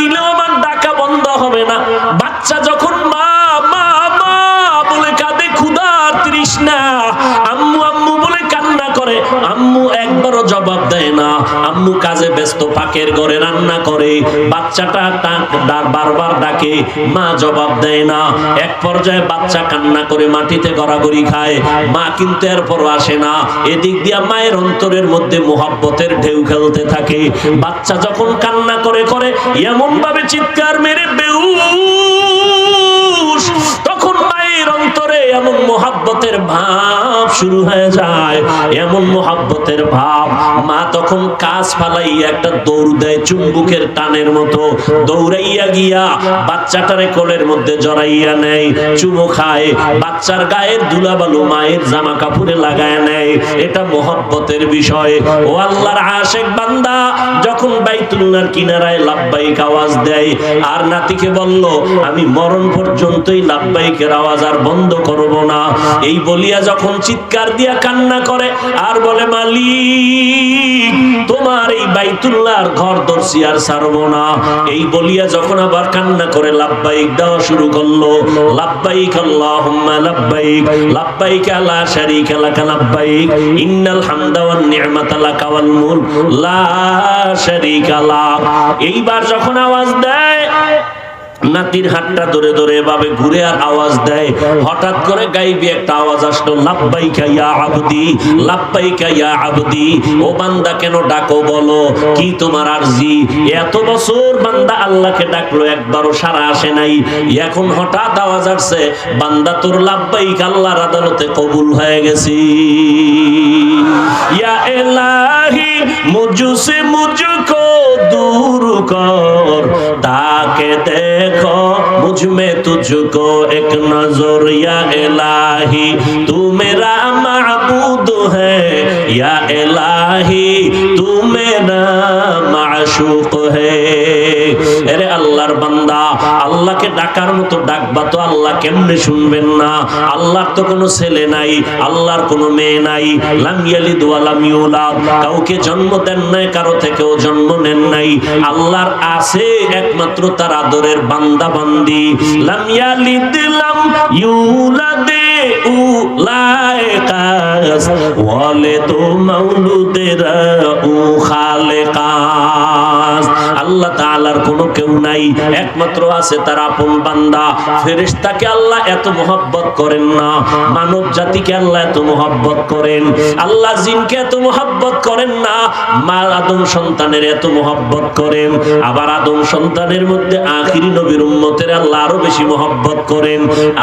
দিলেও আমার ডাকা বন্ধ হবে না। বাচ্চা আম্মু একবারও জবাব দেয় না। আম্মু কাজে ব্যস্ত, পাকের ঘরে রান্না করে। বাচ্চাটা বারবার ডাকে, মা জবাব দেয় না। এক পর্যায়ে বাচ্চা কান্না করে মাটিতে গড়াগড়ি খায়। মা কিন্তু এরপরও আসে না। এদিক দিয়া মায়ের অন্তরের মধ্যে মোহাব্বতের ঢেউ খেলতে থাকে। বাচ্চা যখন কান্না করে করে এমন ভাবে চিৎকার মেরে বেউস, তখন মায়ের অন্তরে এমন মোহাব্বতের ভাব শুরু হয়ে যায়। এমন মোহাব্বতের ভাব। মা তখন কাজ ফালাইয়া একটা দৌড় দেয় চুম্বুকের টানের মতো। দৌড়াইয়া গিয়া বাচ্চাটারে কোলের মধ্যে জড়াইয়া নেয়, চুমো খায়। বাচ্চার গায়ের দুলাবালু মায়ের জামা কাপড়ে লাগায় নেয়। এটা মোহাব্বতের বিষয়। ও আল্লাহর আশেক বান্দা, যখন বাইতুল্লাহর কিনারায় লাভবাইক আওয়াজ দেয়, আর নাতিকে বলল, আমি মরণ পর্যন্তই লাভবাইকের আওয়াজ আর বন্ধ করব না। এই বলিয়া যখন চিৎকার দিয়া কান্না করে, আর বলে, মালিক, তোমার এই বাইতুল্লাহর ঘর দর্শি আর ছাড়বো না। এই বলিয়া যখন আবার কান্না করে লাভবাইক দেওয়া শুরু করল। লাভবাইক আল্লাহুম্মা লাভবাইক লাভবাইক লা শারীকা লাকা লাভবাইক ইন্নাল হামদা ওয়ান নি'মাতা লাকা ওয়াল লা শারীকা লাক এইবার যখন আওয়াজ দেয় নাতির হাতটা ধরে ধরে এভাবে ঘুরে আর আওয়াজ দেয়। হঠাৎ করে গাইবি একটা আওয়াজ আসলো, লাব্বাইকা ইয়া আবদি, লাব্বাইকা ইয়া আবদি, ও বান্দা কেন ডাকো বলো? কি তোমার আরজি? এত বছর বান্দা আল্লাহকে ডাকলো, একবারও সারা আসে নাই। এখন হঠাৎ আওয়াজ আসছে, বান্দা তোর লাব্বাইক আল্লাহর আদালতে কবুল হয়ে গেছি। ইয়া ইলাহি মুঝসে মুঝকো दूर कर, ताके देखो मुझमें तुझको एक नज़र, या इलाही, तू मेरा महबूद है, या इलाही, तू मेरा মাশুক হে। আরে আল্লাহর বান্দা, আল্লাহকে ডাকার মতো ডাকবা তো আল্লাহ কেমনে শুনবেন না? আল্লাহর তো কোনো ছেলে নাই, আল্লাহর কোনো মেয়ে নাই। লাম ইয়ালিদ ওয়া লাম ইউলাদ। কাউকে জন্ম দেন নাই, কারও থেকেও জন্ম নেন নাই। আল্লাহর আছে একমাত্র তার আদরের বান্দা বান্দি লাম ইয়ালিদ লাম ইউলাদ উলাইকাস ওয়ালে তো মাউলুদেরা উ খালেকাস আল্লাহ তাআলার কোনো কেউ নাই, একমাত্র আছে তার আপন বান্দা। ফেরেশতাকে আল্লাহ এত মোহাব্বত করেন না, মানব জাতিকে আল্লাহ এত মোহাব্বত করেন। আল্লাহ জিনকে এত মোহাব্বত করেন না, মা আদম সন্তানের এত মোহাব্বত করেন। আবার আদম সন্তানের মধ্যে আখিরি নবীর উম্মতের আল্লাহ আরও বেশি মোহাব্বত করেন।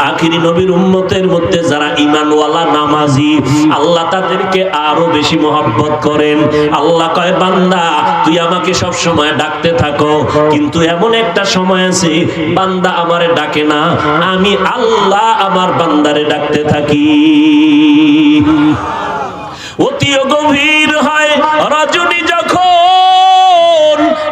আখিরি নবীর উম্মতের মধ্যে যারা ইমানওয়ালা নামাজি, আল্লাহ তাদেরকে আরও বেশি মোহাব্বত করেন। আল্লাহ কয়, বান্দা, তুই আমাকে সব সময় ডাকতে থাকো, কিন্তু এমন একটা সময় আছে, বান্দা আমারে ডাকে না, আমি আল্লাহ আমার বান্দারে ডাকতে থাকি। অতিও গভীর হয় রজনী যখন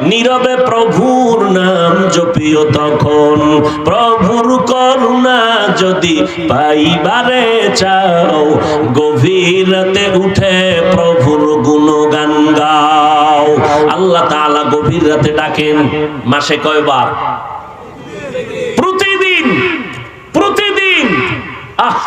নীরবে প্রভুর নাম জপিও তখন। প্রভুর করুণা যদি পাইবারে চাও গভীর রাতে উঠে প্রভুর গুণগান গাও। আল্লাহ তাআলা গভীর রাতে ডাকেন, মাসে কয়বার প্রতিদিন প্রতিদিন আহ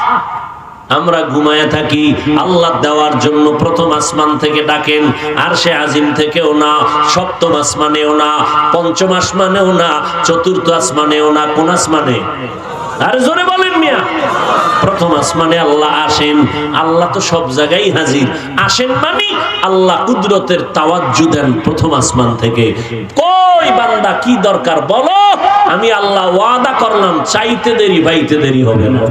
আমরা ঘুমায় থাকি, আল্লাহ দেওয়ার জন্য প্রথম আসমান থেকে ডাকেন, আর সে আজিম থেকেও না, সপ্তম আসমানেও না, পঞ্চম আসমানেও না, চতুর্থ আসমানেও না, কোন আসমানে? আর জোরে বলেন মিয়া। প্রথম আসমানে আল্লাহ আসেন, আল্লাহ তো সব জায়গায় হাজির। আসেন মানে আল্লাহ কুদরতের তাওয়াজ্জু দেন প্রথম আসমান থেকে। কই বান্দা, কি দরকার বলো? আমি আল্লাহ ওয়াদা করলাম, চাইতে দেরি, বাইতে দেরি হবে না।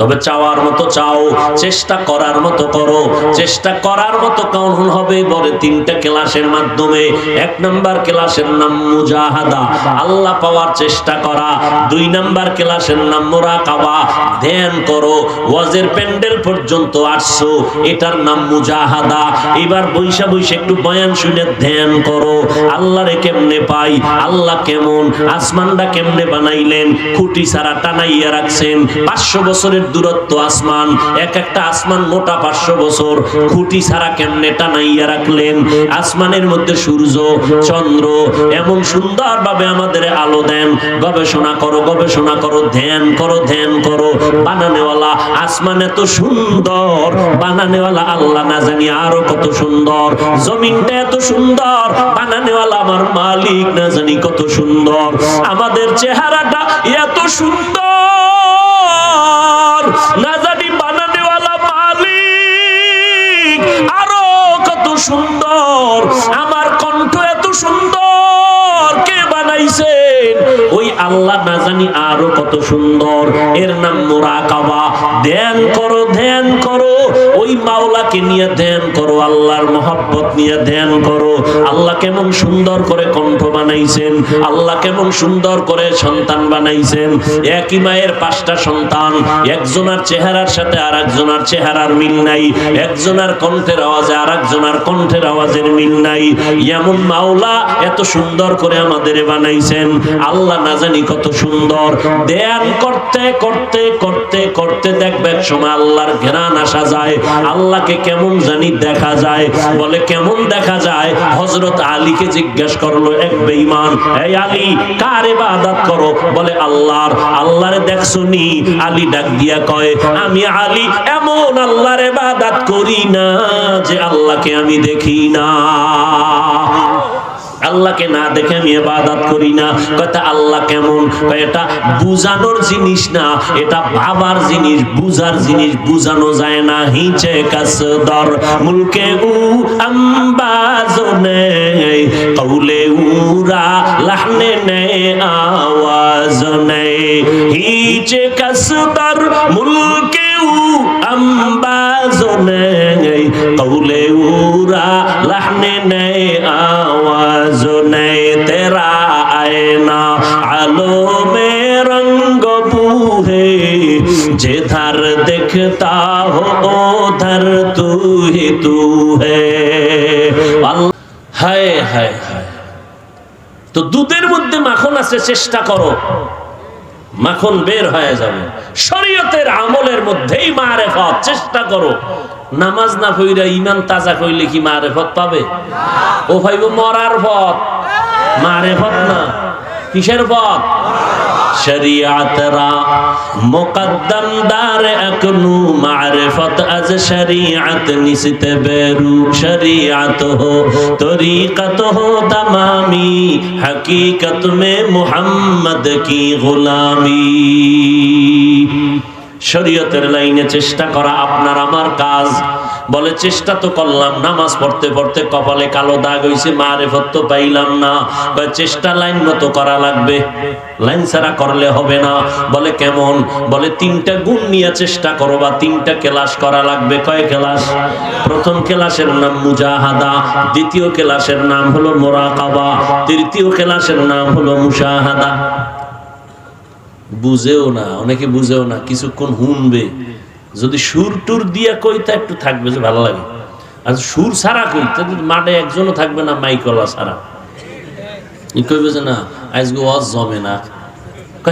তবে চাওয়ার মতো চাও, চেষ্টা করার মতো করো, চেষ্টা করার মতো কেমন হবে বলে তিনটা ক্লাসের মাধ্যমে। এক নাম্বার ক্লাসের নাম মুজাহাদা, আল্লাহ পাওয়ার চেষ্টা করা। দুই নাম্বার ক্লাসের নাম মোরাকাবা, ধ্যান করো, ওয়াজের প্যান্ডেল পর্যন্ত আসছো, এটার নাম মুজাহাদা। এবার বৈশা বৈশা একটু বয়ান শুনে ধ্যান করো, আল্লাহরে কেমনে পাই, আল্লাহ কেমন, আসমানটা কেমনে বানাইলেন, খুঁটি সারা টানাইয়া রাখছেন, পাঁচশো বছরের দূরত্ব আসমান। এক একটা আসমান মোটা পাঁচশো বছর। খুঁটি ছাড়া কেমনে টানাইয়া রাখলেন? আসমানের মধ্যে সূর্য, চন্দ্র এমন সুন্দর ভাবে আমাদের আলো দেন। গবেষণা করো গবেষণা করো, ধ্যান করো ধ্যান করো। বানানেওয়ালা আসমান এত সুন্দর। বানানেওয়ালা আল্লাহ না জানি আরও কত সুন্দর। জমিনটা এত সুন্দর। বানানেওয়ালা আমার মালিক না জানি কত সুন্দর। আমাদের চেহারাটা এত সুন্দর। না জানি বানানেওয়ালা মালিক আরও কত সুন্দর। আমার কণ্ঠ এত সুন্দর কে বানাইছেন ওই আল্লাহ না জানি আরও কত সুন্দর। এর নাম মোরাকাবা। ধ্যান করো ধ্যান করো। ওই মাওলাকে নিয়ে ধ্যান করো, আল্লাহর মহব্বত নিয়ে ধ্যান করো। আল্লাহ কেমন সুন্দর করে কণ্ঠ বানাইছেন। আল্লাহ কেমন সুন্দর করে সন্তান বানাইছেন। একই মায়ের পাঁচটা সন্তান। একজনের চেহারার সাথে আর একজনের চেহারার মিল নাই। একজনের কণ্ঠের আওয়াজে আর একজনের কণ্ঠের আওয়াজের মিল নাই। এমন মাওলা এত সুন্দর করে আমাদের বানাইছেন। আল্লাহ না জানি কত সুন্দর। ধ্যান করতে করতে করতে করতে দেখবে সময় আল্লাহর ঘেরান আসা যায়। আল্লাহকে কেমন জানি দেখা যায়। বলে, কেমন দেখা যায়? হজরত আলীকে জিজ্ঞেস করল, এক বেঈমান, এই আলী, কার ইবাদত করো? বলে, আল্লাহর, আল্লাহরে দেখছ নি? আলী ডাক দিয়া কয়, আমি আলী, এমন আল্লাহর ইবাদত করি না যে আল্লাহকে আমি দেখি না। আল্লাহকে না দেখে আমি ইবাদত করি না। কথা আল্লাহ কেমন? এটা বুঝানোর জিনিস না, এটা ভাবার জিনিস, বুঝার জিনিস বুঝানো যায় না। হিচে কাসদর মুলকে উ আম্বাজনে, কৌলে উরা লাহনে নে আওয়াজ নে হিচে কাসদর মুলকে উ আম্বাজনে, কৌলে উরা লহনে নেই আওয়াজ নেই তেরা আয়না আলো মে রঙ্গ পুহে যে ধার দেখতা হো ও ধর তুই তু হে হায় হায় হায় তো দুধের মধ্যে মাখন আছে, চেষ্টা করো। মাখন বের হয়ে যাবে। শরীয়তের আমলের মধ্যেই মারেফত, চেষ্টা করো। নামাজ না কইরা ইমান তাজা কইলে কি মারেফত পাবে? ও ভাইব, মরার পথ। মারেফত না, কিসের পথ? শরিয়াতরা একনু আজ শরিয়াত নিসিত বেরু। শরিয়াত হো, তরিকত হো তমামি মে মুহাম্মদ কি গোলামি। শরীয়তের লাইনে চেষ্টা করা আপনার আমার কাজ। বলে, চেষ্টা তো করলাম, নামাজ পড়তে পড়তে কপালে কালো দাগ হইছে, মারেফত তো পাইলাম না। চেষ্টা লাইন মতো করা লাগবে, লাইন ছাড়া করলে হবে না। বলে, কেমন? বলে, তিনটা গুণ নিয়ে চেষ্টা করো বা তিনটা ক্লাস করা লাগবে। কয়, ক্লাস? প্রথম ক্লাসের নাম মুজাহাদা, দ্বিতীয় ক্লাসের নাম হলো মোরাকাবা, তৃতীয় ক্লাসের নাম হলো মুশাহাদা। বুঝেও না, অনেকে বুঝেও না, কিছুক্ষণ শুনবে। যদি সুর টুর দিয়া কইতা একটু থাকবে যে ভালো লাগে। আর সুর ছাড়া কই কইতে মাঠে একজনও থাকবে না মাইকলা ছাড়া। কইবে যে না, আজকে ওয়াজ জমে না।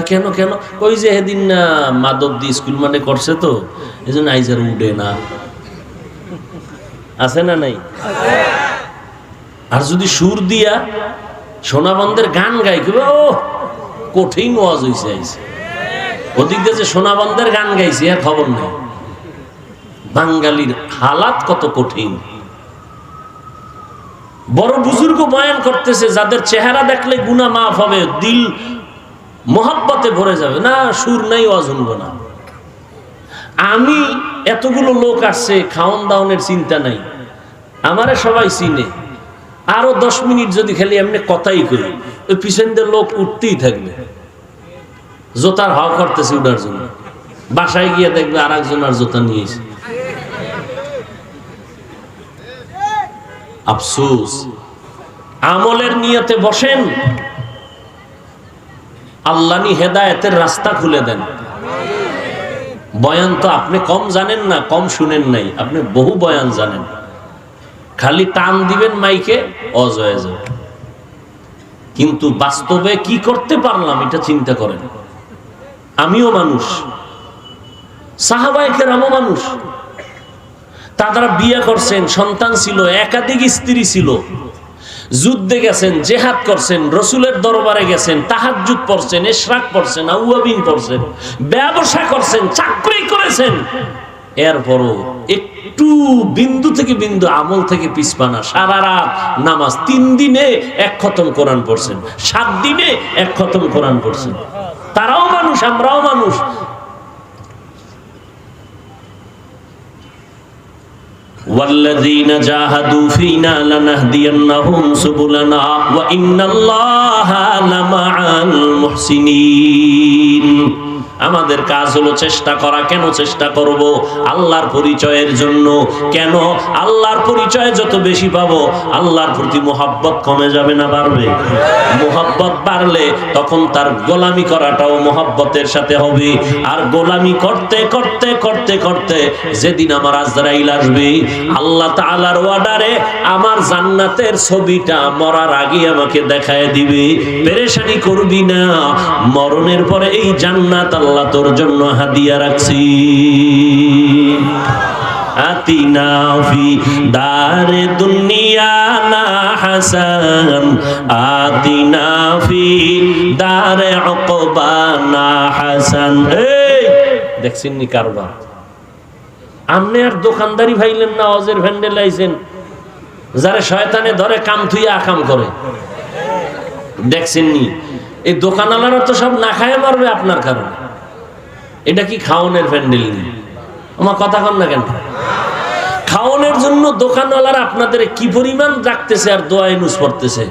কেন কেন? কই যে সেদিন না মাধব দি স্কুল মানে করছে তো, এই জন্য আইজার উঠে না। আছে না নাই? আর যদি সুর দিয়া সোনাবন্ধের গান গাই কইবে, ও, কঠিন ওয়াজ হইছে আইছে ওদিক দিয়ে যে সোনাবন্ধের গান গাইছে, আর খবর নেই। বাঙালির হালাত কত কঠিন। বড় বুজুর্গ বয়ান করতেছে, যাদের চেহারা দেখলে গুনা মাফ হবে, দিল মোহাব্বতে ভরে যাবে। না, সুর নাই, ওয়াজ শুনব না। আমি এতগুলো লোক আসছে খাওন দাওনের চিন্তা নাই। আমারে সবাই চিনে। আরও দশ মিনিট যদি খালি এমনি কথাই করি ওই পিছন দিয়ে লোক উঠতেই থাকবে। জোতার হাওয়া করতেছে উঠার জন্য। বাসায় গিয়ে দেখবে আর একজন আর জোতা নিয়েছে আফসোস। আমলের নিয়তে বসেন। আল্লাহনি হেদায়েতের রাস্তা খুলে দেন। বয়ান তো আপনি কম জানেন না, কম শুনেন নাই। আপনি বহু বয়ান জানেন। খালি টান দিবেন মাইকে অজয় কিন্তু বাস্তবে কি করতে পারলাম, এটা চিন্তা করেন। আমিও মানুষ। সাহাবাই কেরামও মানুষ। তারা বিয়ে করছেন, সন্তান ছিল, একাধিক স্ত্রী ছিল। যুদ্ধে গেছেন, জেহাদ করছেন, রসুলের দরবারে গেছেন তাহাজুদ পড়ছেন, এশরাক পড়ছেন, আউয়াবিন পড়ছেন, ব্যবসা করছেন, চাকরি করেছেন। এরপরও একটু বিন্দু থেকে বিন্দু, আমল থেকে পিছপানা সারা রাত নামাজ, তিন দিনে এক খতম কোরআন পড়ছেন, সাত দিনে এক খতম কোরআন পড়ছেন। তারাও মানুষ, আমরাও মানুষ والذين جاهدوا فينا لنهدينهم سبلنا وإن الله لمع المحسنين. আমাদের কাজ হলো চেষ্টা করা, কেন চেষ্টা করব? আল্লাহর পরিচয়ের জন্য। কেন? আল্লাহর পরিচয় যত বেশি পাবো, আল্লাহর প্রতি মোহাব্বত কমে যাবে না বাড়বে? মোহাব্বত বাড়লে তখন তার গোলামি করাটাও মোহাব্বতের সাথে হবে। আর গোলামি করতে করতে করতে করতে যেদিন আমার আজরাইল আসবে, আল্লাহ তাআলার ওয়ার্ডারে আমার জান্নাতের ছবিটা মরার আগে আমাকে দেখায় দিবে। পেরেশানি করবি না। মরণের পরে এই জান্নাত আল্লাহ তোর জন্য হাদিয়া রাখছি। আতিনা ফি দারে দুনিয়া না হাসান। আতিনা ফি দারে উকবা না হাসান। এই, দেখছেন নি কারবার? আপনি আর দোকানদারি ভাইলেন না, অজের ভ্যান্ডেল আইছেন। যারা শয়তানে ধরে কাম থুইয়া আকাম করে। দেখছেন নি? এই দোকানওয়ালারা তো সব না খায় মারবে আপনার কারণে। এটা কি খাওনের প্যান্ডেল আমার কথা কন না কেন? খাওয়ানোর জন্য দোকানওয়ালারা আপনাদের কি পরিমাণ রাখতেছে আর দোয়া ইনুস পড়তেছে?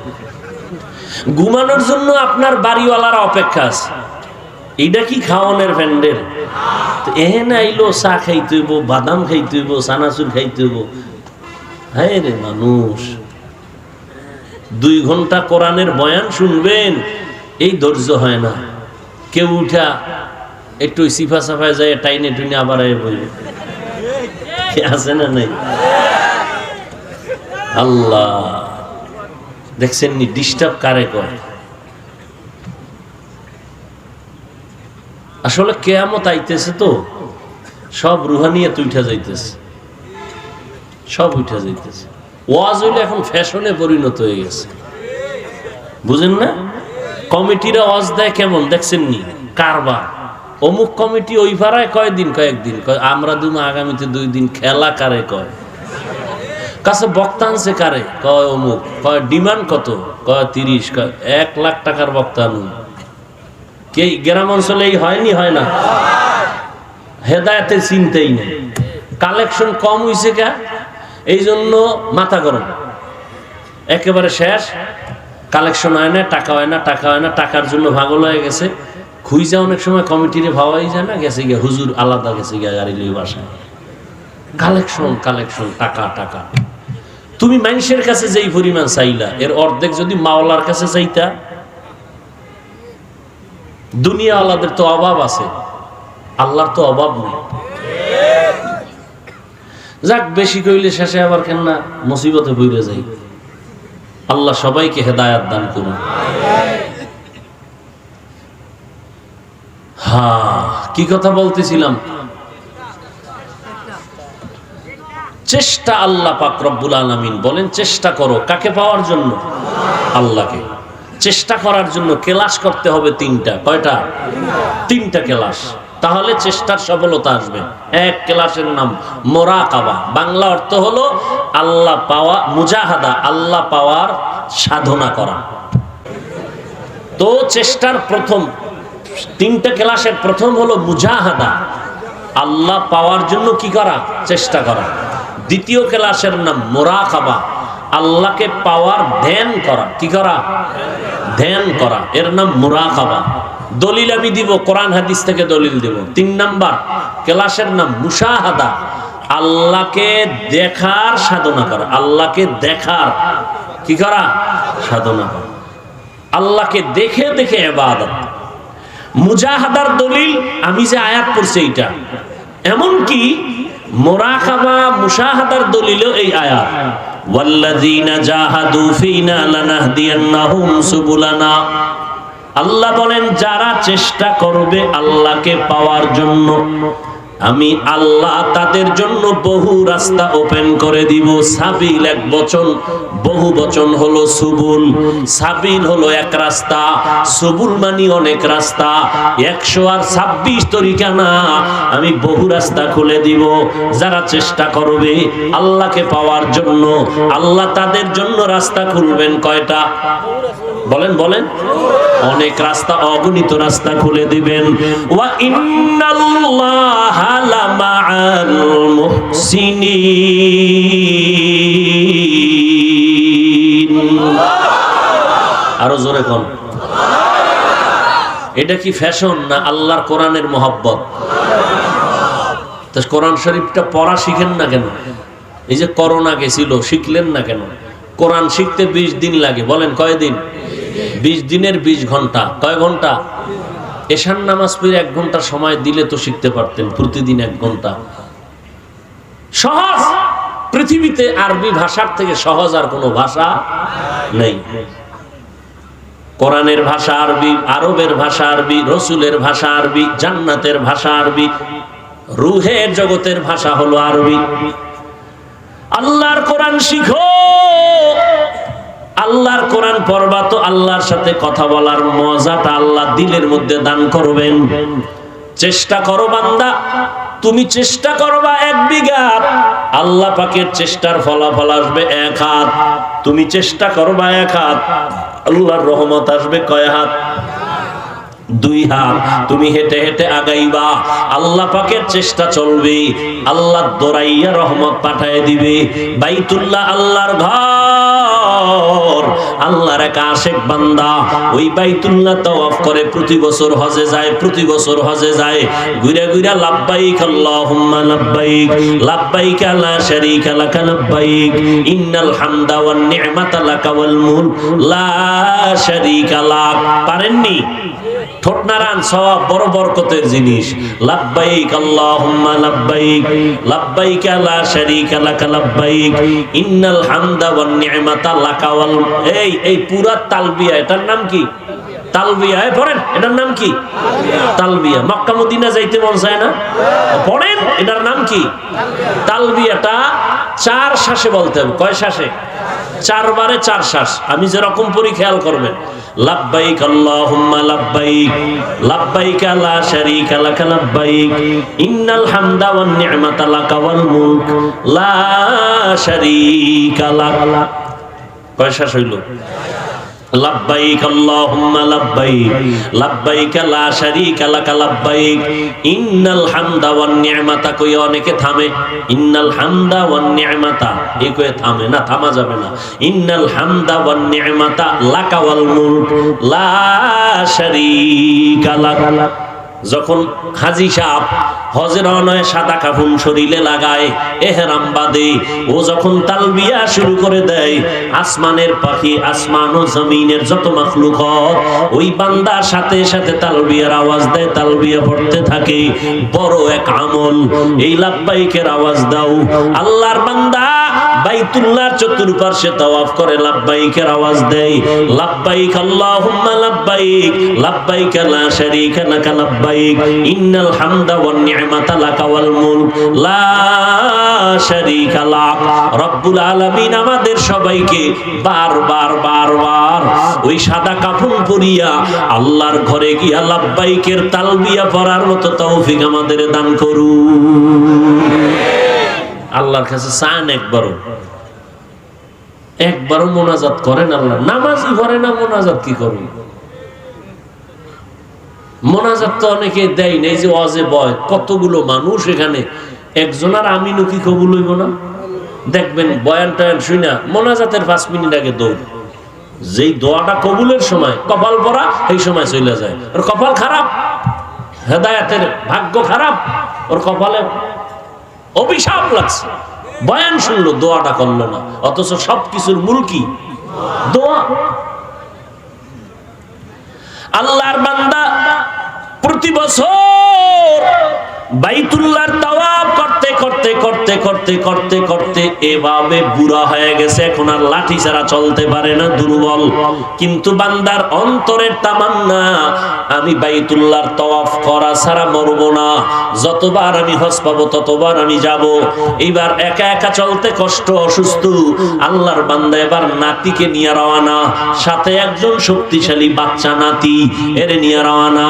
ঘুমানোর জন্য আপনার বাড়িওয়ালারা অপেক্ষা আছে। এইটা কি খাওয়ানোর প্যান্ডেল? এহেন আইলো, চা খাইতে হইব, বাদাম খাইতে হইব সানাচুর খাইতে হইব। হ্যাঁ রে মানুষ। দুই ঘণ্টা কোরআনের বয়ান শুনবেন, এই ধৈর্য হয় না। কেউ উঠা একটু সিফা সাফায় যায় টাইনে টুইনে আবার বলবে। আছে না নাই? আল্লাহ। দেখছেন নি ডিস্টার্ব কারে কর? আসলে কেয়ামত আইতেছে তো, সব রুহানিয়া উঠা যাইতেছে। সব উঠা যাইতেছে। ওয়াজ হইলে এখন ফ্যাশনে পরিণত হয়ে গেছে। বুঝেন না? কমিটিরা ওয়াজ দেয় কেমন? দেখছেন নি? কারবার। অমুক কমিটি ওই ভাড়ায় কয়দিন, কয়েকদিন? কয়, আমরা দুমা আগামীতে দুই দিন খেলা কারে কয়? কাছে বক্তা আনছে কারে? কয় অমুক? কয়, ডিমান্ড কত? কয়, তিরিশ, কয়, এক লাখ টাকার বক্তা আনুন। কে, গ্রাম অঞ্চলে এই হয়নি, হয় না? হেদায়তের চিনতেই নেই। কালেকশন কম হয়েছে কে? এই জন্য মাথা গরম। একেবারে শেষ। কালেকশন হয় না, টাকা হয় না, টাকা হয় না, টাকার জন্য ভাগল হয়ে গেছে। খুঁজা অনেক সময় কমিটিরে ভাবাই যায় না? গেছে গিয়ে হুজুর আলাদা গেছে গিয়ে গাড়ি লই বাসায়। কালেকশন কালেকশন, টাকা টাকা। তুমি মানুষের কাছে যেই পরিমাণ চাইলা, এর অর্ধেক যদি মাওলার কাছে চাইতা, দুনিয়াওয়ালাদের তো অভাব আছে, আল্লাহর তো অভাব নেই। যাক, বেশি কইলে শেষে আবার কেন না মুসিবতে বইরে যাই। আল্লাহ সবাইকে হেদায়াত দান করুন। হা, কি কথা বলতেছিলাম? চেষ্টা আল্লাহ পাক রব্বুল আলামিন, বলেন চেষ্টা করো, কাকে পাওয়ার জন্য? আল্লাহকে। চেষ্টা করার জন্য কেলাস করতে হবে তিনটা, কয়টা? তিনটা কেলাস। তাহলে চেষ্টার সফলতা আসবে। এক ক্লাসের নাম মোরাকাবা। বাংলা অর্থ হলো আল্লাহ পাওয়া, মুজাহাদা, আল্লাহ পাওয়ার সাধনা করা। তো চেষ্টার প্রথম তিনটা ক্লাসের প্রথম হলো মুজাহাদা। আল্লাহ পাওয়ার জন্য কি করা? চেষ্টা করা। দ্বিতীয় ক্লাসের নাম মোরাকাবা। আল্লাহকে পাওয়ার ধ্যান করা। কি করা? ধ্যান করা। এর নাম মুরাকাবা। দলিল আমি দিব, কোরআন হাদিস থেকে দলিল দিব। তিন নাম্বার, ক্লাসের নাম মুশাহাদা। আল্লাহকে দেখার সাধনা করা। আল্লাহকে দেখার কি করা? সাধনা করা। আল্লাহকে দেখে দেখে এবাদত। মুজাহাদার দলিল, আমি যে আয়াত পড়ছি এইটা। এমন কি মোরাকাবা, মুশাহাদার দলিলও এই আয়াত। ওয়াল্লাযীনা জাহাদু ফীনা লানাহদিয়ান্নাহুম সুবুলানা। আল্লাহ বলেন, যারা চেষ্টা করবে আল্লাহকে পাওয়ার জন্য। আমি আল্লাহ তাদের জন্য বহু রাস্তা ওপেন করে দিব। সাবিল এক বচন, বহু বচন হলো সুবুল। সাবিল হলো এক রাস্তা, সুবুল মানি অনেক রাস্তা। একশো আর ছাব্বিশ তরিকা না, আমি বহু রাস্তা খুলে দিব। যারা চেষ্টা করবে আল্লাহকে পাওয়ার জন্য, আল্লাহ তাদের জন্য রাস্তা খুলবেন কয়টা? বলেন বলেন। অনেক রাস্তা, অগণিত রাস্তা খুলে দিবেন। আরও জোরে কোন। এটা কি ফ্যাশন না আল্লাহর কোরআনের মোহাব্বত? কোরআন শরীফটা পড়া শিখেন না কেন? এই যে করোনা গেছিল, শিখলেন না কেন? কোরআন শিখতে বিশ দিন লাগে, বলেন কয়দিন? বিশ দিনের বিশ ঘণ্টা। কয় ঘণ্টা? এশান নামাজ পড়ে এক ঘণ্টা সময় দিলে তো শিখতে পারতেন, প্রতিদিন এক ঘণ্টা। সহজ! পৃথিবীতে আরবি ভাষার থেকে সহজ আর কোনো ভাষা নেই। কোরআনের ভাষা আরবি, আরবের ভাষা আরবি, রসুলের ভাষা আরবি, জান্নাতের ভাষা আরবি, রুহের জগতের ভাষা হলো আরবি। আল্লাহর কোরআন শিখো! আল্লাহর কোরআন পড়বা তো আল্লাহর সাথে কথা বলার মজাটা আল্লাহ দিলের মধ্যে দান করবেন। চেষ্টা করো বান্দা। তুমি চেষ্টা করবা এক বিঘা। আল্লাহ পাকের চেষ্টার ফলাফল আসবে এক হাত। তুমি চেষ্টা করবা এক হাত। আল্লাহর রহমত আসবে কয় হাত? দুই হাত, তুমি হেঁটে হেঁটে আগাইবা। আল্লাহ পাকের চেষ্টা চলবে, আল্লাহ দরাইয়া রহমত পাঠায় দিবে। বাইতুল্লাহ আল্লাহর ঘর, আল্লাহর এক আশেক বান্দা। ওই বাইতুল্লাহ তাওয়াফ করে প্রতি বছর হজে যায়, প্রতি বছর হজে যায়। ঘুরে ঘুরে লাব্বাইক, আল্লাহুম্মা লাব্বাইক লাব্বাইক লা শারীকা লাক লাব্বাইক। ইন্নাল হামদা ওয়ান নি'মাতা লাক ওয়াল মুলক, লা শারীকা লাক। পারেননি? ঠোঁট নারান সওয়াব বড় বরকতের জিনিস। লাব্বাইক আল্লাহুম্মা লাব্বাইক লাব্বাইক লা শারীকা লাক লাব্বাইক, ইন্নাল হামদা ওয়ান নি'মাতা লাকা ওয়াল, এই এই পুরা তালবিয়া, এটার নাম কি? তালবিয়া, এই পড়েন, এটার নাম কি? তালবিয়া। মক্কা মদিনা যাইতে মন চায় না? পড়েন, এটার নাম কি? তালবিয়াটা চার শ্বাসে বলতে হবে। কয় শ্বাসে? চারবারে চার শ্বাস। আমি যেরকম পরি খেয়াল করবেন। কয় শ্বাস হইল? আল্লাহুম্মা লাব্বাইক লাব্বাইক লা শারীকা লাকা লাব্বাইক। ইন্নাল হামদা ওয়ান নি'মাতা কই অনেকে থামে। ইন্নাল হামদা ওয়ান নি'মাতা এই কয়ে থামে না, থামা যাবে না। ইন্নাল হামদা ওয়ান নি'মাতা লাকা ওয়াল মুলক, লা শারীকা লাক যখন হাজি সাহ হজের অনয় সাদা কাফুন শরীরে লাগায়, এহরাম বাদে, ও যখন তালবিয়া শুরু করে দেয়, আসমানের পাখি, আসমান ও জমিনের যত মাখলুক ওই বান্দার সাথে সাথে তালবিয়ার আওয়াজ দেয়, তালবিয়া পড়তে থাকে, বড় এক আমল, এই লাব্বাইকের আওয়াজ দাও, আল্লাহর বান্দা বাইতুল্লাহর চতুর্পার্শ্বে তাওয়াফ করে লাব্বাইকের আওয়াজ দেয়, লাব্বাইক আল্লাহুম্মা লাব্বাইক লাব্বাইক লা শারীকা লাক লাব্বাইক, ইন্নাল হামদা ওয়ান নি'মাতা লাকা ওয়াল মুলক, লা শারীকা লাক রব্বুল আলামিন আমাদের সবাইকে বারবার বারবার ওই সাদা কাফন পরিয়া আল্লাহর ঘরে গিয়া লাব্বাইকের তালবিয়া পড়ার মতো তৌফিক আমাদের দান করুন। আল্লাহর কাছে চান একবারও। একবারও মোনাজাত করেন আল্লাহ। নামাজই পড়ে না, মোনাজাত কি করবে মোনাজাত তো অনেকে দেয় নেই যে অজে বয়, কতগুলো মানুষ এখানে। একজন আর আমিনও কি কবুল হইব না? দেখবেন বয়ান টয়ান শুই না, মোনাজাতের পাঁচ মিনিট আগে দৌড়। যেই দোয়াটা কবুলের সময়, কপাল পরা এই সময় চলে যায়। ওর কপাল খারাপ, হেদায়াতের ভাগ্য খারাপ, ওর কপালে অভিশাপ লাগছে। বয়ান শুনলো, দোয়াটা করল না। অথচ সবকিছুর মূল কি? দোয়া। আল্লাহর বান্দা প্রতি বছর বাইতুল্লাহর তাওয়াব করতে করতে করতে করতে এভাবে বুড়া হয়ে গেছে। এখন আর লাঠি ছাড়া চলতে পারে না, দুর্বল। কিন্তু বান্দার অন্তরের তামান্না, আমি বাইতুল্লাহর তওয়াফ করা ছাড়া মরব না। যতবার আমি হজ পাবো, ততবার আমি যাব। এইবার একা একা চলতে কষ্ট, অসুস্থ। আল্লাহর বান্দা এবার নাতিকে নিয়ে রওয়ানা সাথে একজন শক্তিশালী বাচ্চা নাতি, এর নিয়ে রওয়ানা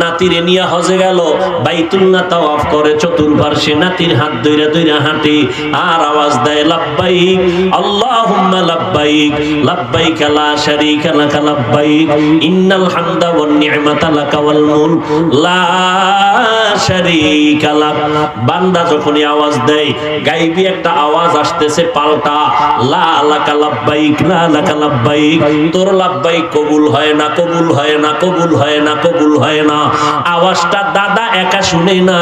নাতিরে নিয়ে হজে গেল, বাইতুল্লাহ তাওয়াফ করে চতুর্বার সে নাতির হাত ধইরা আর আওয়াজ দেয় আল্লাহুম্মা লা শারীকা লাক ইন্নাল হামদা ওয়ান নি'মাতা ওয়াল মুলক, লা শারীকা লাক। বান্দা আওয়াজ দেয়, গাইবি একটা আওয়াজ আসতেছে পাল্টা, লা লাকা লাব্বাইক, লা লাকা তোর কবুল হয় না, কবুল হয় না, কবুল হয় না, কবুল হয় না। আওয়াজটা দাদা একা শুনে না,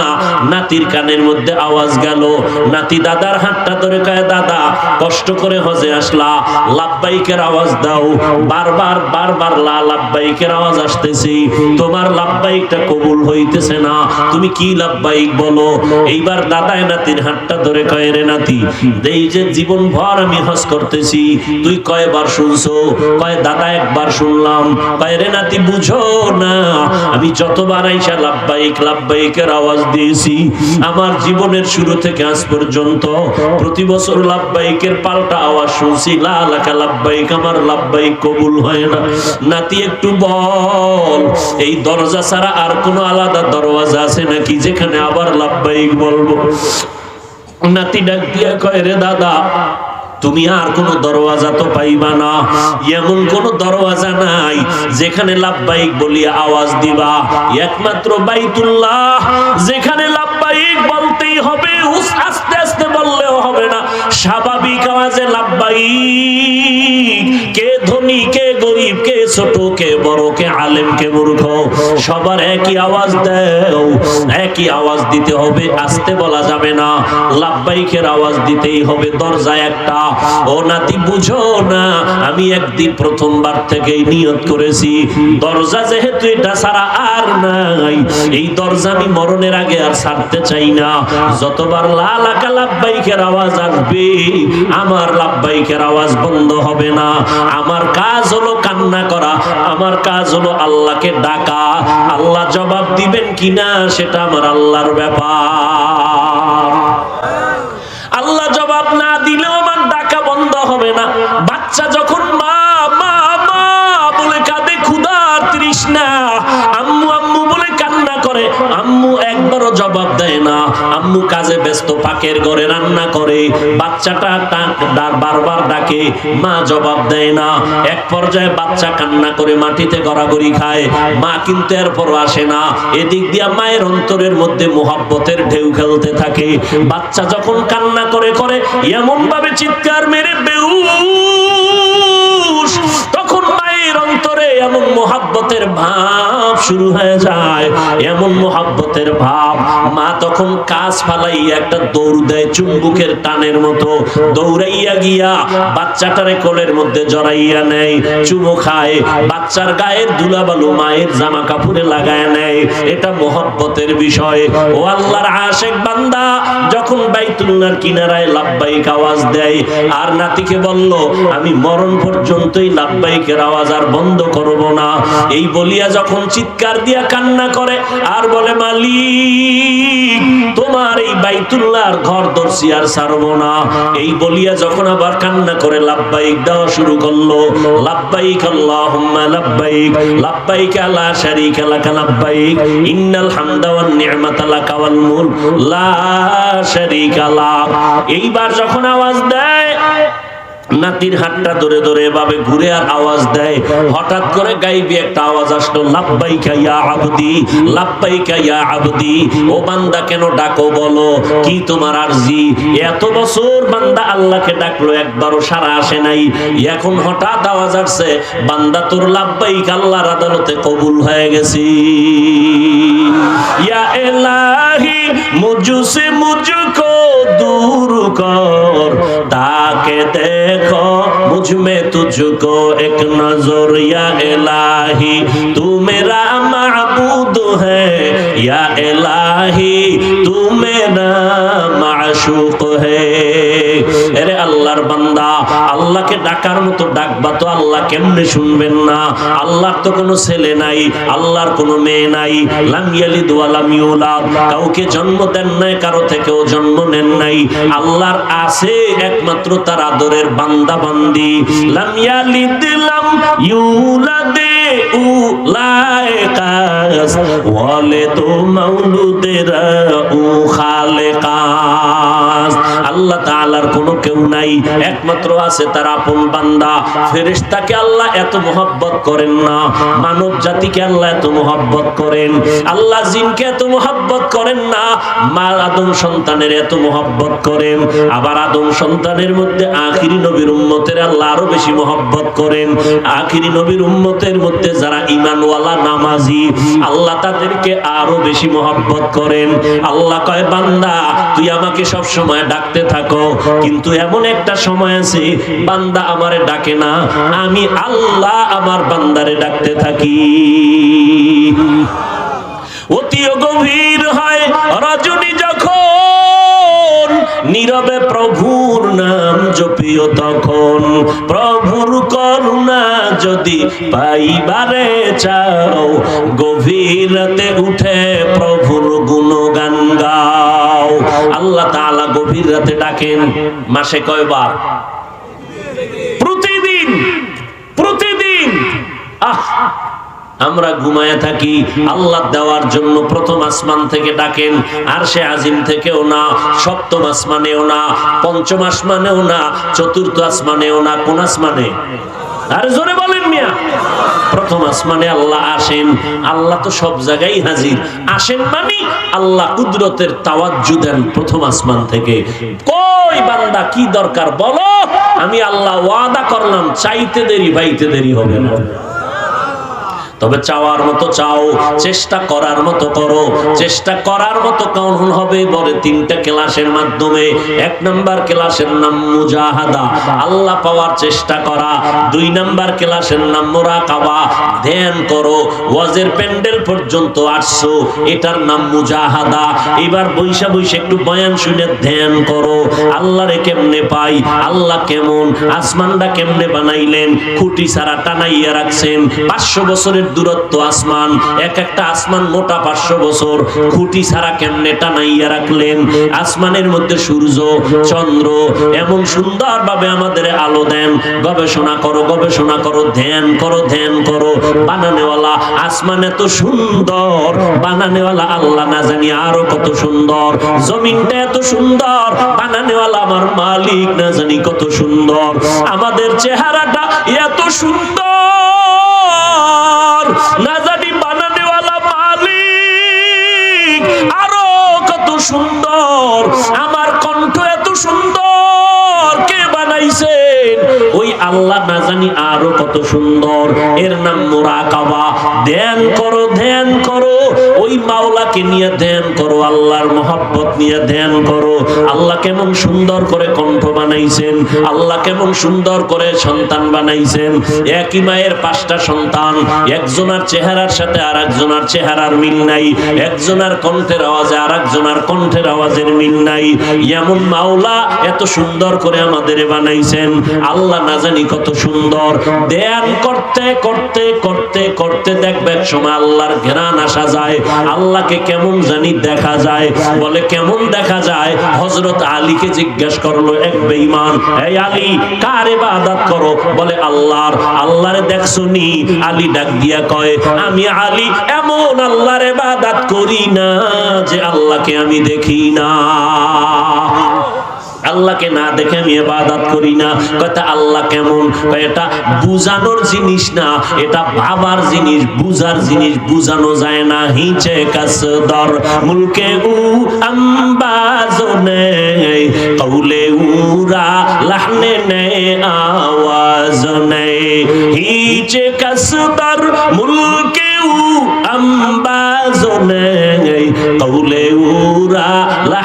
নাতির কানের মধ্যে আওয়াজ গেল নাতি দাদার হাতটা ধরে কয়, দাদা, কষ্ট করে হজে আসলা। লাব্বাইকের আওয়াজ দাও। বারবার বারবার, লা, লাব্বাইকের আওয়াজ আসতেছি। তোমার লাব্বাইকটা কবুল হইতেছে না। তুমি কি লাব্বাইক বলো? এইবার দাদায় নাতির হাতটা ধরে কয়, রে নাতি, এই যে জীবন ভর আমি হজ করতেছি, তুই কয়বার শুনছো? কয়, দাদা, একবার শুনলাম। কয়, রে নাতি, বুঝো না, আমি যতবার আইসা লাব্বাইক, লাব্বাইকের আওয়াজ দিয়েছি। আমার জীবনের শুরু থেকে আজ পর্যন্ত প্রতি বছর লাব্বাইকের পাল্টা আওয়াজ শুনছি, লা লাকা লাব্বাইক আমার লাব্বাইক কবুল হয় না। নাতি, একটু বল, এই দরজা ছাড়া আর কোনো আলাদা দরওয়াজা আছে নাকি যেখানে আবার লাব্বাইক বলব? নাতি ডাক দিয়া কয়, রে দাদা, তুমি আর কোনো দরওয়াজা তো পাইবা না। এমন কোন দরওয়াজা নাই যেখানে লাভবাহিক বলিয়া আওয়াজ দিবা। একমাত্র বাইতুল্লাহ যেখানে স্বাভাবিক আওয়াজে লাভবাহিক গরিব কে ছোট কে বড় কে আলেম কে মূর্খ। সবার একই আওয়াজ দেও। একই আওয়াজ দিতে হবে, আস্তে বলা যাবে না। লাভবাহিকের আওয়াজ দিতেই হবে একটা। ও নাতি, বুঝো না, আমি একদিন প্রথমবার থেকেই নিয়ত করেছি। দরজা যেহেতু এটা ছাড়া আর নাই, এই দরজা আমি মরণের আগে আর ছাড়তে চাই না। যতবার লাল আকা লাভবাহিকের আওয়াজ আসবে, আমার লাভবাহিকের আওয়াজ বন্ধ হবে না। আমার কাজ হলো কান্না করা আমার কাজ হলো আল্লাহকে ডাকা। আল্লাহ জবাব দিবেন কিনা সেটা আমার আল্লাহর ব্যাপার। আল্লাহ জবাব না দিলেও আমার ডাকা বন্ধ হবে না। বাচ্চা যখন আম্মু একবারও জবাব দেয় না। আম্মু কাজে ব্যস্ত, পাকের ঘরে রান্না করে। বাচ্চাটা বারবার ডাকে, মা জবাব দেয় না। এক পর্যায়ে বাচ্চা কান্না করে মাটিতে গড়াগড়ি খায়। মা কিন্তু এরপরও আসে না। এদিক দিয়া মায়ের অন্তরের মধ্যে মোহাব্বতের ঢেউ খেলতে থাকে। বাচ্চা যখন কান্না করে করে এমন ভাবে চিৎকার মেরে বেউস এমন মোহাব্বতের ভাব শুরু হয়ে যায়। এমন মোহাব্বতের ভাব। মা তখন কাজ ফালাই একটা দৌড় দেয় চুম্বুকের টানের মতো। দৌড়াইয়া গিয়া বাচ্চাটারে কোলের মধ্যে জড়াইয়া নেয়, চুমো খায়। বাচ্চার গায়ের দুলাবালু মায়ের জামা কাপড়ে লাগায় নেয়। এটা মোহাব্বতের বিষয়। ও আল্লাহর আশেক বান্দা যখন বাইতুল্লাহর কিনারায় লাভবাহিক আওয়াজ দেয়, আর নাতিকে বলল, আমি মরণ পর্যন্তই লাভবাহিকের আওয়াজ আর বন্ধ করব না। এই বলিয়া যখন চিৎকার দিয়া কান্না করে, আর বলে, মালিক, তোমার এই বাইতুল্লাহর ঘর দর্শি আর ছাড়বো না। এই বলিয়া যখন আবার কান্না করে লাভবাহিক দেওয়া শুরু করল। লাভবাহিক আল্লাহুম্মা লাভবাহিক লাভবাহিক লা শারীকা লাক লাভবাহিক ইন্নাল হামদা ওয়ান নি'মাতা লাকা ওয়াল লা শারীকা লাক এইবার যখন আওয়াজ দেয় নাতির হাতটা ধরে ধরে এভাবে ঘুরে আর আওয়াজ দেয়। হঠাৎ করে গাইবি একটা আওয়াজ আসলো, লাব্বাইকা ইয়া আবদি, লাব্বাইকা ইয়া আবদি, ও বান্দা কেন ডাকো বলো? কি তোমার আরজি? এত বছর বান্দা আল্লাহকে ডাকলো, একবারও সারা আসে নাই। এখন হঠাৎ আওয়াজ আসছে, বান্দা তোর লাব্বাইক আল্লাহর আদালতে কবুল হয়ে গেছি। ইয়া ইলাহি মুঝসে মুঝকো दूर कर, ताके देखो मुझमें तुझको एक नज़र या इलाही। तू मेरा महबूद है या इलाही, तू मेरा माशूक है। এরে আল্লাহর বান্দা, আল্লাহকে ডাকার মতো ডাকবা তো আল্লাহ কেমনে শুনবেন না? আল্লাহর তো কোনো ছেলে নাই, আল্লাহর কোনো মেয়ে নাই। লাম ইয়ালিদ ওয়া ইউলাদ। কাউকে জন্ম দেন নাই, কারও থেকেও জন্ম নেন নাই। আল্লাহর আছে একমাত্র তার আদরের বান্দা বান্দি। লাম ইয়ালিদ লাম ইউলাদ উলাইকাস ওয়ালে তো মাউলুদেরা উ খালেকাস। আল্লাহ তাআলার কোনো কেউ নাই। একমাত্র আছে তার আপন বান্দা। ফেরেশতাকে আল্লাহ এত মোহব্বত করেন না। মানব জাতিকে আল্লাহ এত মোহব্বত করেন। আল্লাহ জিনকে এত মোহব্বত করেন না। মা আদম সন্তানের এত মোহব্বত করেন। আবার আদম সন্তানের মধ্যে আখিরি নবীর উম্মতের আল্লাহ আরও বেশি মোহব্বত করেন। আখিরি নবীর উম্মতের মধ্যে যারা ইমানওয়ালা নামাজি, আল্লাহ তাদেরকে আরও বেশি মোহব্বত করেন। আল্লাহ কয়, বান্দা, তুই আমাকে সব সময় ডাকতে থাকো। কিন্তু এমন একটা সময় আছে, বান্দা আমারে ডাকে না, আমি আল্লাহ আমার বান্দারে ডাকতে থাকি। অতিও গভীর হয় রজনী যখন, নীরবে প্রভুর নাম জপিও তখন। প্রভুর করুণা যদি পাইবারে চাও গভীর রাতে উঠে গভীর রাতে ডাকেন, মাসে কয়বার? প্রতিদিন প্রতিদিন। আহ, আমরা ঘুমায় থাকি, আল্লাহ দেওয়ার জন্য প্রথম আসমান থেকে ডাকেন, আর সে আজিম থেকেও না, সপ্তম আসমানেও না, পঞ্চম আসমানেও না, চতুর্থ আসমানেও না, কোন আসমানে? আর জোরে মিয়া প্রথম আসমানে আল্লাহ আসেন। আল্লাহ তো সব জায়গায় হাজির। আসেন মানে আল্লাহ কুদরতের তাওয়াজ্জু দেন প্রথম আসমান থেকে। কই বান্দা, কি দরকার বলো? আমি আল্লাহ ওয়াদা করলাম, চাইতে দেরি, বাইতে দেরি হবে না। তবে চাওয়ার মতো চাও, চেষ্টা করার মতো করো। চেষ্টা করার মতো কখন হবে বলে তিনটা ক্লাসের মাধ্যমে। এক নাম্বার ক্লাসের নাম মুজাহাদা, আল্লাহ পাওয়ার চেষ্টা করা। দুই নাম্বার ক্লাসের নাম মোরাকাবা, ধ্যান করো, ওয়াজের প্যান্ডেল পর্যন্ত আসছো, এটার নাম মুজাহাদা। এবার বৈশা বৈশা একটু বয়ান শুনে ধ্যান করো, আল্লাহরে কেমনে পাই, আল্লাহ কেমন, আসমানটা কেমনে বানাইলেন, খুঁটি সারা টানাইয়া রাখছেন, পাঁচশো বছরের দূরত্ব আসমান, এক একটা আসমান মোটা পাঁচশো বছর। খুঁটি ছাড়া কেমনে টানাইয়া রাখলেন? আসমানের মধ্যে সূর্য, চন্দ্র এমন সুন্দর ভাবে আমাদের আলো দেন। গবেষণা করো গবেষণা করো, ধ্যান করো ধ্যান করো। বানানেওয়ালা আসমান এত সুন্দর, বানানেওয়ালা আল্লাহ না জানি আরও কত সুন্দর। জমিনটা এত সুন্দর, বানানেওয়ালা আমার মালিক না জানি কত সুন্দর। আমাদের চেহারাটা এত সুন্দর। আরও কত সুন্দর। আমার কণ্ঠ এত সুন্দর। কে বানাইছেন ওই আল্লাহ না জানি আরও কত সুন্দর। এর নাম মোরাকাবা ধ্যান করো ধ্যান করো। ওই মাওলাকে নিয়ে ধ্যান করো, আল্লাহর মোহাব্বত নিয়ে ধ্যান করো। আল্লাহ কেমন সুন্দর করে কণ্ঠ বানাইছেন। আল্লাহ কেমন সুন্দর করে সন্তান বানাইছেন। একই মায়ের পাঁচটা সন্তান। একজনের চেহারার সাথে আর একজনের চেহারার মিল নাই। একজনের কণ্ঠের আওয়াজে আর একজনের কণ্ঠের আওয়াজের মিল নাই। এমন মাওলা এত সুন্দর করে আমাদের বানাইছেন। আল্লাহ না জানি কত সুন্দর। ধ্যান করতে করতে করতে করতে দেখবে সময় আল্লাহর ঘেরান আসা যায়। আল্লাহকে কেমন জানি দেখা যায়। বলে কেমন দেখা যায়? হজরত আলীকে জিজ্ঞেস করল, এক বেঈমান, এই আলী, কার ইবাদত করো? বলে, আল্লাহর, আল্লাহরে দেখছ নি? আলী ডাক দিয়া কয়, আমি আলী, এমন আল্লাহর ইবাদত করি না যে আল্লাহকে আমি দেখি না। আল্লাহকে না দেখে আমি ইবাদত করি না। কথা আল্লাহ কেমন? এটা বুঝানোর জিনিস না। এটা ভাবার জিনিস, বুঝার জিনিস বুঝানো যায় না। হিচে কাসদর মুলকে উ আম্বাজনে কৌলে উরা লাহনে নে আওয়াজ নে হিচে কাসদর মুলকে উ আম্বাজনে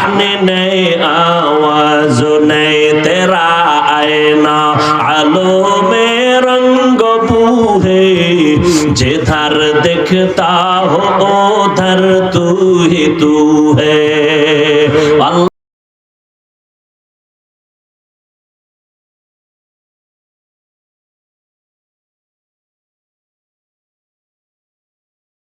لحن نہیں آواز نہیں تیرا آئینا علو میں رنگ بوہے جدھر دیکھتا ہو ادھر تو ہی تو ہے